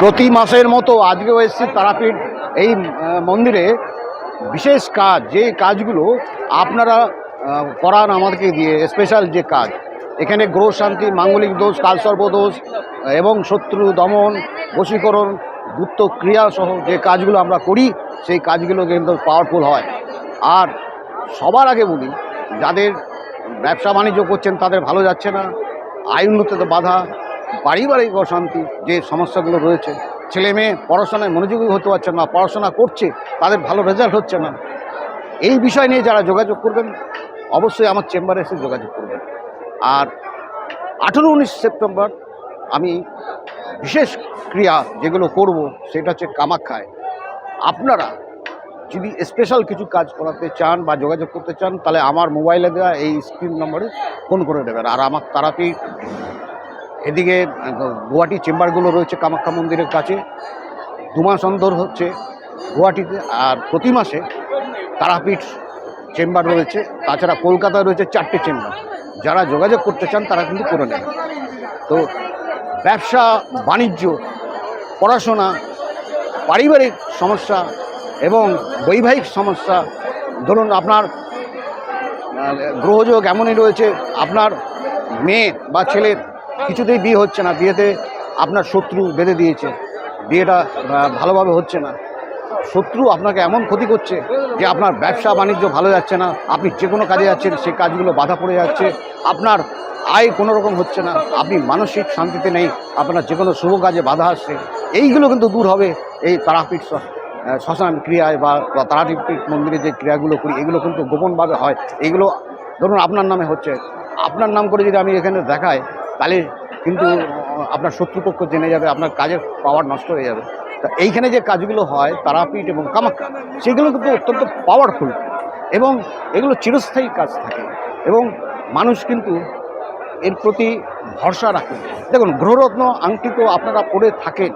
প্রতি মাসের মতো আজকেও এসেছি তারাপীঠ এই মন্দিরে। বিশেষ কাজ, যে কাজগুলো আপনারা করান আমাদেরকে দিয়ে স্পেশাল যে কাজ। এখানে গ্রহ শান্তি, মাঙ্গলিক দোষ, কালসর্প দোষ, এবং শত্রু দমন, বশীকরণ, গুপ্ত ক্রিয়া সহ যে কাজগুলো আমরা করি, সেই কাজগুলো কিন্তু পাওয়ারফুল হয়। আর সবার আগে বলি, যাদের ব্যবসা বাণিজ্য করছেন তাদের ভালো যাচ্ছে না, আয় উন্নতিতে বাধা পারিবারিক অশান্তি, যে সমস্যাগুলো রয়েছে। ছেলে মেয়ে পড়াশোনায় মনোযোগী হতে পারছে না, পড়াশোনা করছে, তাদের ভালো রেজাল্ট হচ্ছে না। এই বিষয় নিয়ে যারা যোগাযোগ করবেন, অবশ্যই আমার চেম্বারে এসে যোগাযোগ করবেন। আর আঠেরো উনিশ সেপ্টেম্বর আমি বিশেষ ক্রিয়া যেগুলো করব, সেটা হচ্ছে কামাখ্যায়। আপনারা যদি স্পেশাল কিছু কাজ করাতে চান বা যোগাযোগ করতে চান, তাহলে আমার মোবাইলে দেওয়া এই স্ক্রিন নম্বরে ফোন করে দেবেন। আর আমার তারাপীঠ এদিকে, গুয়াহাটি চেম্বারগুলো রয়েছে কামাখ্যা মন্দিরের কাছে। দু মাস অন্তর হচ্ছে গুয়াহাটিতে, আর প্রতি মাসে তারাপীঠ চেম্বার রয়েছে। তাছাড়া কলকাতায় রয়েছে চারটে চেম্বার। যারা যোগাযোগ করতে চান, তারা কিন্তু করে নেন। তো ব্যবসা, বাণিজ্য, পড়াশোনা, পারিবারিক সমস্যা এবং বৈবাহিক সমস্যা, ধরুন আপনার গ্রহযোগ এমনই রয়েছে, আপনার মেয়ে বা ছেলের কিছুতেই বিয়ে হচ্ছে না, বিয়েতে আপনার শত্রু বেঁধে দিয়েছে, বিয়েটা ভালোভাবে হচ্ছে না। শত্রু আপনাকে এমন ক্ষতি করছে যে আপনার ব্যবসা বাণিজ্য ভালো যাচ্ছে না, আপনি যে কোনো কাজে যাচ্ছেন সেই কাজগুলো বাধা পড়ে যাচ্ছে, আপনার আয় কোনো রকম হচ্ছে না, আপনি মানসিক শান্তিতে নেই, আপনার যে কোনো শুভ কাজে বাধা আসছে, এইগুলো কিন্তু দূর হবে এই তারাপীঠ শ্মশান ক্রিয়ায় বা তারাপীঠ মন্দিরে যে ক্রিয়াগুলো করি, এগুলো কিন্তু গোপনভাবে হয়। এইগুলো ধরুন আপনার নামে হচ্ছে, আপনার নাম করে যদি আমি এখানে দেখাই তাহলে কিন্তু আপনার শত্রুপক্ষ জেনে যাবে, আপনার কাজের পাওয়ার নষ্ট হয়ে যাবে। তা এইখানে যে কাজগুলো হয়, তারাপীঠ এবং কামাখ্যা, সেগুলো কিন্তু অত্যন্ত পাওয়ারফুল এবং এগুলো চিরস্থায়ী কাজ থাকে। এবং মানুষ কিন্তু এর প্রতি ভরসা রাখে। দেখুন, গ্রহরত্ন আংটি তো আপনারা পড়ে থাকেন।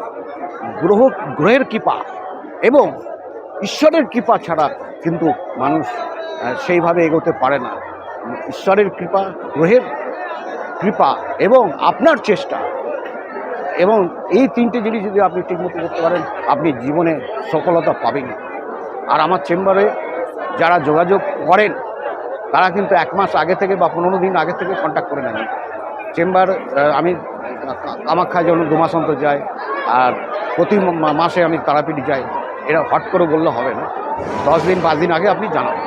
গ্রহ, গ্রহের কৃপা এবং ঈশ্বরের কৃপা ছাড়া কিন্তু মানুষ সেইভাবে এগোতে পারে না। ঈশ্বরের কৃপা, গ্রহের কৃপা এবং আপনার চেষ্টা। এবং এই তিনটে জিনিস যদি আপনি ঠিকমতো করতে পারেন, আপনি জীবনে সফলতা পাবেন। আর আমার চেম্বারে যারা যোগাযোগ করেন, তারা কিন্তু এক মাস আগে থেকে বা পনেরো দিন আগে থেকে কন্ট্যাক্ট করে নেন। চেম্বার আমি কামাখ্যায় যেমন দু মাস অন্তর যাই আর প্রতি মাসে আমি তারাপীঠ যাই, এরা হট করে বললে হবে না। দশ দিন, পাঁচ দিন আগে আপনি জানাবেন।